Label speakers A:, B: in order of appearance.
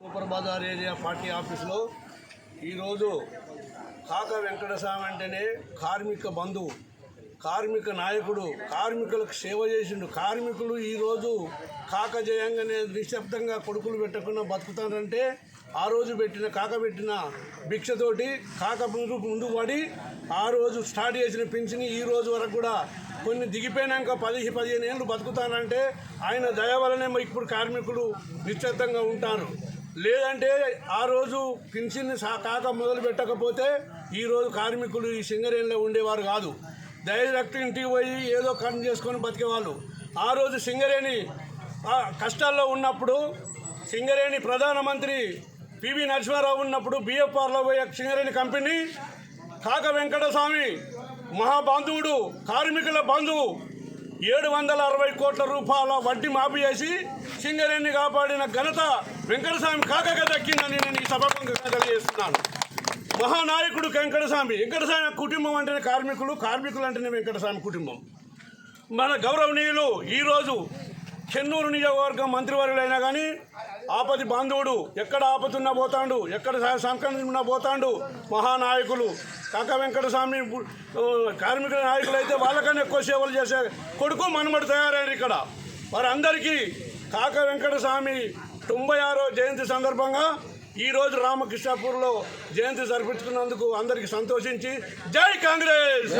A: Super Bazar area party ఆఫీసులో ఈరోజు కాక వెంకటస్వామి అంటేనే కార్మిక బంధువు కార్మిక నాయకుడు కార్మికులకు సేవ చేసిండు. కార్మికులు ఈరోజు కాక జయంగానే నిశ్శబ్దంగా కొడుకులు పెట్టకుండా బతుకుతారంటే ఆ రోజు పెట్టిన కాక పెట్టిన భిక్షతోటి కాక ముందు ముందు పడి ఆ రోజు స్టార్ట్ చేసిన పింఛని ఈ రోజు వరకు కూడా కొన్ని దిగిపోయినాక పది పదిహేను ఏళ్ళు బతుకుతానంటే ఆయన దయ వలనే ఇప్పుడు కార్మికులు నిశ్శబ్దంగా ఉంటారు. లేదంటే ఆ రోజు పింఛన్ సా- కాక మొదలు పెట్టకపోతే ఈరోజు కార్మికులు ఈ సింగరేణిలో ఉండేవారు కాదు. డైరెక్ట్ ఇంటికి పోయి ఏదో కన్ చేసుకొని బతికేవాళ్ళు. ఆ రోజు సింగరేణి కష్టాల్లో ఉన్నప్పుడు సింగరేణి ప్రధానమంత్రి పివి నరసింహారావు ఉన్నప్పుడు బిఎఫ్ఆర్లో పోయే సింగరేణి కంపెనీ కాక వెంకటస్వామి మహాబంధువుడు కార్మికుల బంధువు ఏడు వందల అరవై కోట్ల రూపాయల వడ్డీ మాఫీ చేసి సింగరేణిని కాపాడిన ఘనత వెంకటస్వామి కాకగా దక్కిందని నేను ఈ సభాముఖంగా తెలియజేస్తున్నాను. మహానాయకుడు వెంకటస్వామి వెంకటస్వామి కుటుంబం అంటేనే కార్మికులు కార్మికులు అంటేనే వెంకటస్వామి కుటుంబం. మన గౌరవనీయులు ఈరోజు చెన్నూరు నియోజకవర్గం మంత్రివర్యులైనా కానీ ఆపది బాంధవుడు ఎక్కడ ఆపతున్నా పోతాడు ఎక్కడ సంకటున్నా పోతాడు. మహానాయకులు కాక వెంకటస్వామి ఆ, కార్మికుల నాయకులు అయితే వాళ్ళకన్నా ఎక్కువ సేవలు చేసే కొడుకు మనమడు తయారయ్యారు ఇక్కడ. వారందరికీ కాక వెంకటస్వామి తొంభై ఆరో జయంతి సందర్భంగా ఈరోజు రామకృష్ణాపూర్లో జయంతి జరిపించుకున్నందుకు అందరికీ సంతోషించి జై కాంగ్రెస్!